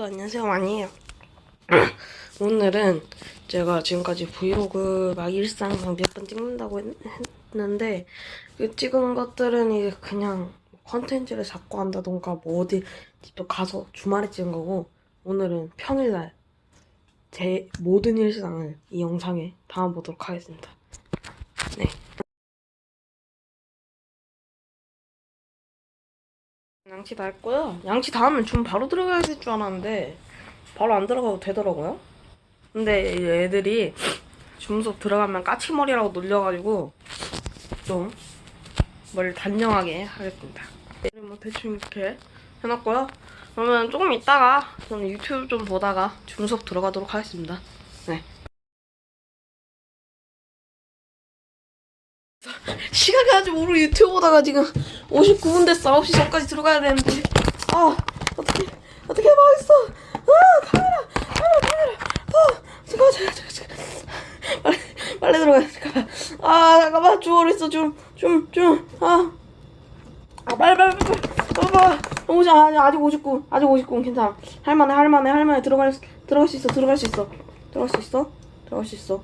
여러분들 안녕하세요. 많이에요. 오늘은 제가 지금까지 브이로그 막 일상 몇번 찍는다고 했, 했는데 그 찍은 것들은 이제 그냥 컨텐츠를 잡고 한다던가 뭐 어디 직접 가서 주말에 찍은 거고 오늘은 평일날 제 모든 일상을 이 영상에 담아보도록 하겠습니다 양치 다 했고요. 양치 다 하면 줌 바로 들어가야 될 줄 알았는데 바로 안 들어가도 되더라고요. 근데 이 애들이 줌 수업 들어가면 까치머리라고 놀려가지고 좀 머리를 단정하게 하겠습니다. 뭐 대충 이렇게 해놨고요. 그러면 조금 있다가 저는 유튜브 좀 보다가 줌 수업 들어가도록 하겠습니다. 네. 시간이 아직 모르고 유튜브 보다가 지금 59분 됐어. 9시 전까지 들어가야 되는데. 아, 어떻게, 어떻게 망했어. 아, 카메라, 카메라, 카메라. 아, 잠깐만, 잠깐만, 잠깐만. 빨리, 빨리 들어가야 돼. 잠깐만. 아, 잠깐만. 주얼 있어, 좀, 좀, 좀. 아. 아, 빨리, 빨리, 빨리. 빨리, 빨리. 아직, 아직 59. 아직 59. 괜찮아. 할만해, 할만해, 할만해. 들어갈, 수- 들어갈 수 있어, 들어갈 수 있어. 들어갈 수 있어? 들어갈 수 있어.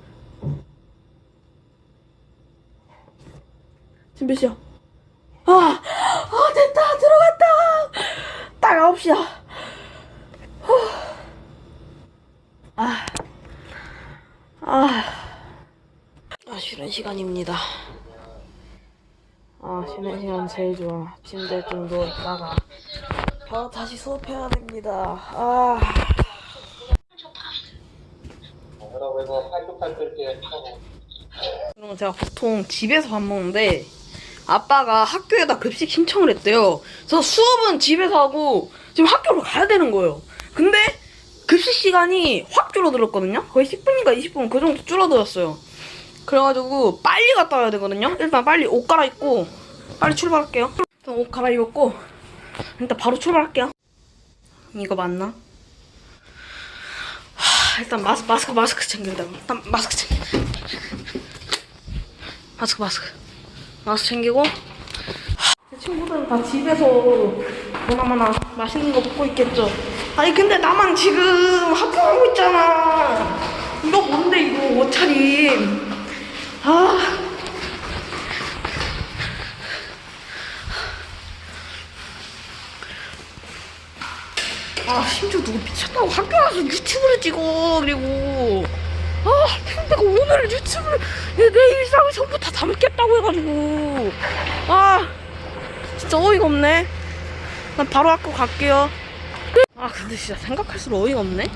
지금 몇 시야? 아, 아 됐다. 들어갔다. 딱 9시야. 아, 아, 아 쉬는 시간입니다. 아 쉬는 시간 제일 좋아. 침대 좀 누워있다가. 바로 다시 수업해야 됩니다. 아. 그러면 제가 보통 집에서 밥 먹는데 아빠가 학교에다 급식 신청을 했대요. 그래서 수업은 집에서 하고 지금 학교로 가야 되는 거예요. 근데 급식 시간이 확 줄어들었거든요. 거의 10분인가 20분 그 정도 줄어들었어요. 그래가지고 빨리 갔다 와야 되거든요. 일단 빨리 옷 갈아입고 빨리 출발할게요. 옷 갈아입었고 일단 바로 출발할게요. 이거 맞나? 하, 일단 마스크 마스크 마스크 챙긴다. 일단 마스크 챙겨. 마스크 마스크 마스크 챙기고. 제 친구들은 다 집에서 보나마나 맛있는 거 먹고 있겠죠. 아니 근데 나만 지금 학교 가고 있잖아. 이거 뭔데 이거 옷차림? 아. 아, 심지어 누구 미쳤다고 학교 와서 유튜브를 찍어, 그리고. 아, 근데 오늘 유튜브를 내, 내 일상을 전부 다 담겠다고 해가지고. 아, 진짜 어이가 없네. 난 바로 학교 갈게요. 아, 근데 진짜 생각할수록 어이가 없네.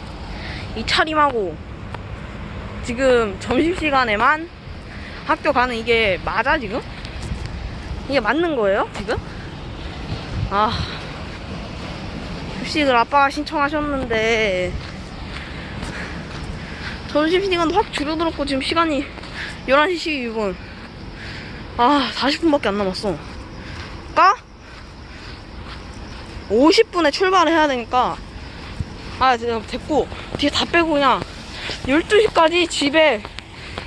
이 차림하고 지금 점심시간에만 학교 가는 이게 맞아, 지금? 이게 맞는 거예요, 지금? 아. 급식을 아빠가 신청하셨는데 점심시간도 확 줄어들었고 지금 시간이 11시 12분. 아 40분밖에 안 남았어. 까? 50분에 출발을 해야 되니까. 아 됐고 뒤에 다 빼고 그냥 12시까지 집에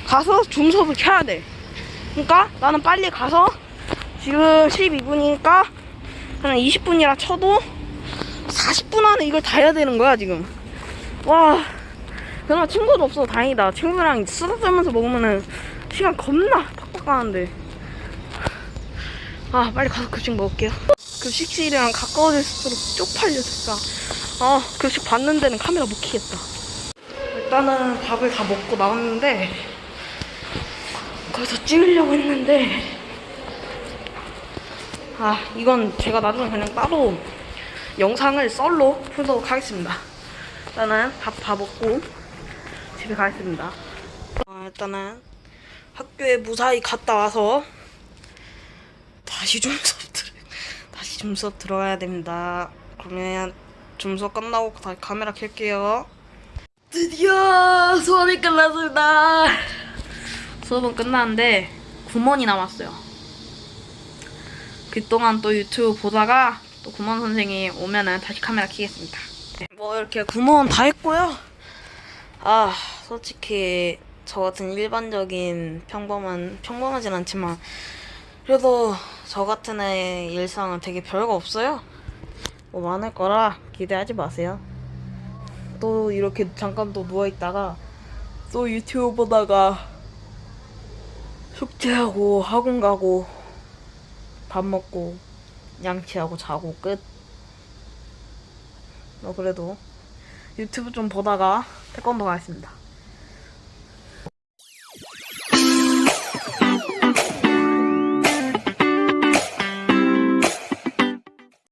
가서 줌 수업을 켜야 돼. 그러니까 나는 빨리 가서 지금 12분이니까 한 20분이라 쳐도 40분 안에 이걸 다 해야 되는 거야 지금. 와 그나마 친구도 없어 다행이다. 친구랑 수다 떨면서 먹으면은 시간 겁나 팍팍 가는데. 아 빨리 가서 급식 먹을게요. 급식실이랑 가까워질수록 쪽팔려 진짜 아 급식 받는 데는 카메라 못 켜겠다. 일단은 밥을 다 먹고 나왔는데 거기서 찍으려고 했는데 아 이건 제가 나중에 그냥 따로 영상을 썰로 풀도록 하겠습니다. 일단은 밥 다 먹고 집에 가겠습니다. 아, 일단은 학교에 무사히 갔다 와서 다시 좀 수업 들 다시 좀 수업 들어가야 됩니다. 그러면 좀 수업 끝나고 다시 카메라 켤게요. 드디어 수업이 끝났습니다. 수업은 끝났는데 9問이 남았어요. 그동안 또 유튜브 보다가 또 구몬 선생이 오면은 다시 카메라 켜겠습니다. 뭐 이렇게 구몬 다 했고요. 아 솔직히 저 같은 일반적인 평범한 평범하진 않지만 그래도 저 같은 애의 일상은 되게 별거 없어요. 뭐 많을 거라 기대하지 마세요. 또 이렇게 잠깐 또 누워 있다가 또 유튜브 보다가 숙제하고 학원 가고 밥 먹고 양치하고 자고 끝. 어, 그래도 유튜브 좀 보다가 태권도 가겠습니다.